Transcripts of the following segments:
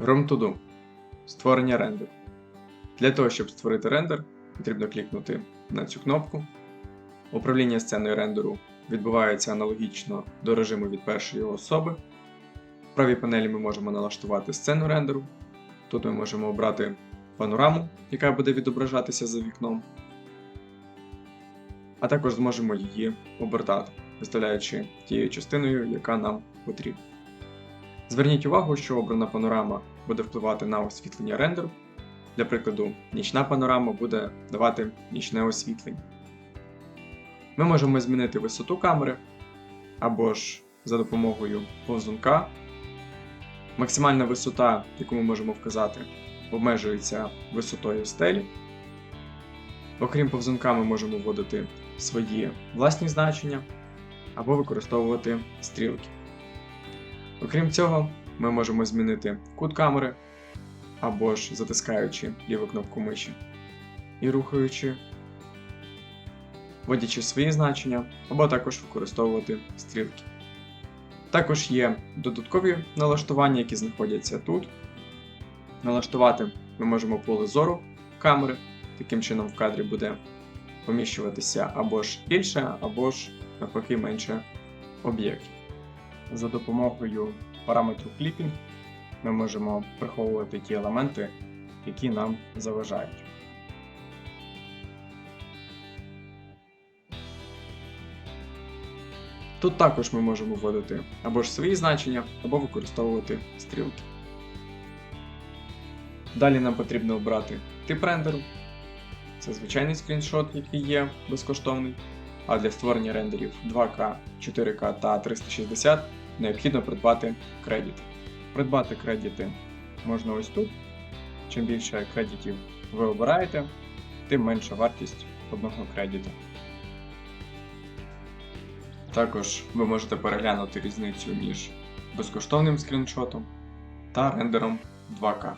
Room to do. Створення рендеру. Для того, щоб створити рендер, потрібно клікнути на цю кнопку. Управління сценою рендеру відбувається аналогічно до режиму від першої особи. В правій панелі ми можемо налаштувати сцену рендеру. Тут ми можемо обрати панораму, яка буде відображатися за вікном. А також зможемо її обертати, виставляючи тією частиною, яка нам потрібна. Зверніть увагу, що обрана панорама буде впливати на освітлення рендеру. Для прикладу, нічна панорама буде давати нічне освітлення. Ми можемо змінити висоту камери або ж за допомогою повзунка. Максимальна висота, яку ми можемо вказати, обмежується висотою стелі. Окрім повзунка, ми можемо вводити свої власні значення або використовувати стрілки. Окрім цього, ми можемо змінити кут камери або ж затискаючи ліву кнопку миші і рухаючи, вводячи свої значення, або також використовувати стрілки. Також є додаткові налаштування, які знаходяться тут. Налаштувати ми можемо поле зору камери, таким чином в кадрі буде поміщуватися або ж більше, або ж навпаки менше об'єктів. За допомогою параметру Clipping ми можемо приховувати ті елементи, які нам заважають. Тут також ми можемо вводити або ж свої значення, або використовувати стрілки. Далі нам потрібно обрати тип рендеру. Це звичайний скріншот, який є безкоштовний. А для створення рендерів 2К, 4К та 360 необхідно придбати кредити. Придбати кредити можна ось тут. Чим більше кредитів ви обираєте, тим менша вартість одного кредиту. Також ви можете переглянути різницю між безкоштовним скріншотом та рендером 2К.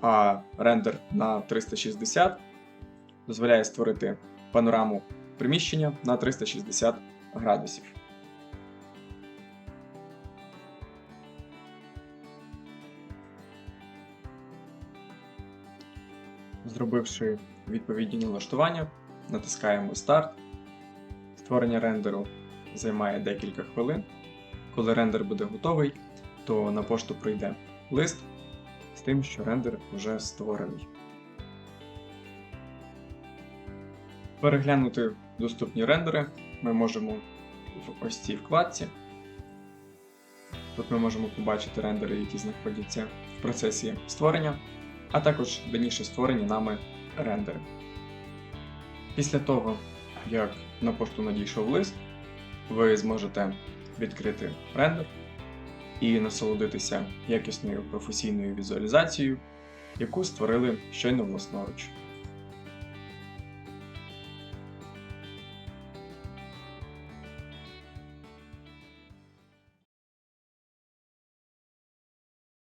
А рендер на 360 дозволяє створити панораму приміщення на 360 градусів. Зробивши відповідні налаштування, натискаємо Старт. Створення рендеру займає декілька хвилин. Коли рендер буде готовий, то на пошту прийде лист з тим, що рендер вже створений. Переглянути доступні рендери ми можемо в ось цій вкладці. Тут ми можемо побачити рендери, які знаходяться в процесі створення, а також раніше створені нами рендери. Після того, як на пошту надійшов лист, ви зможете відкрити рендер і насолодитися якісною професійною візуалізацією, яку створили щойно власноруч.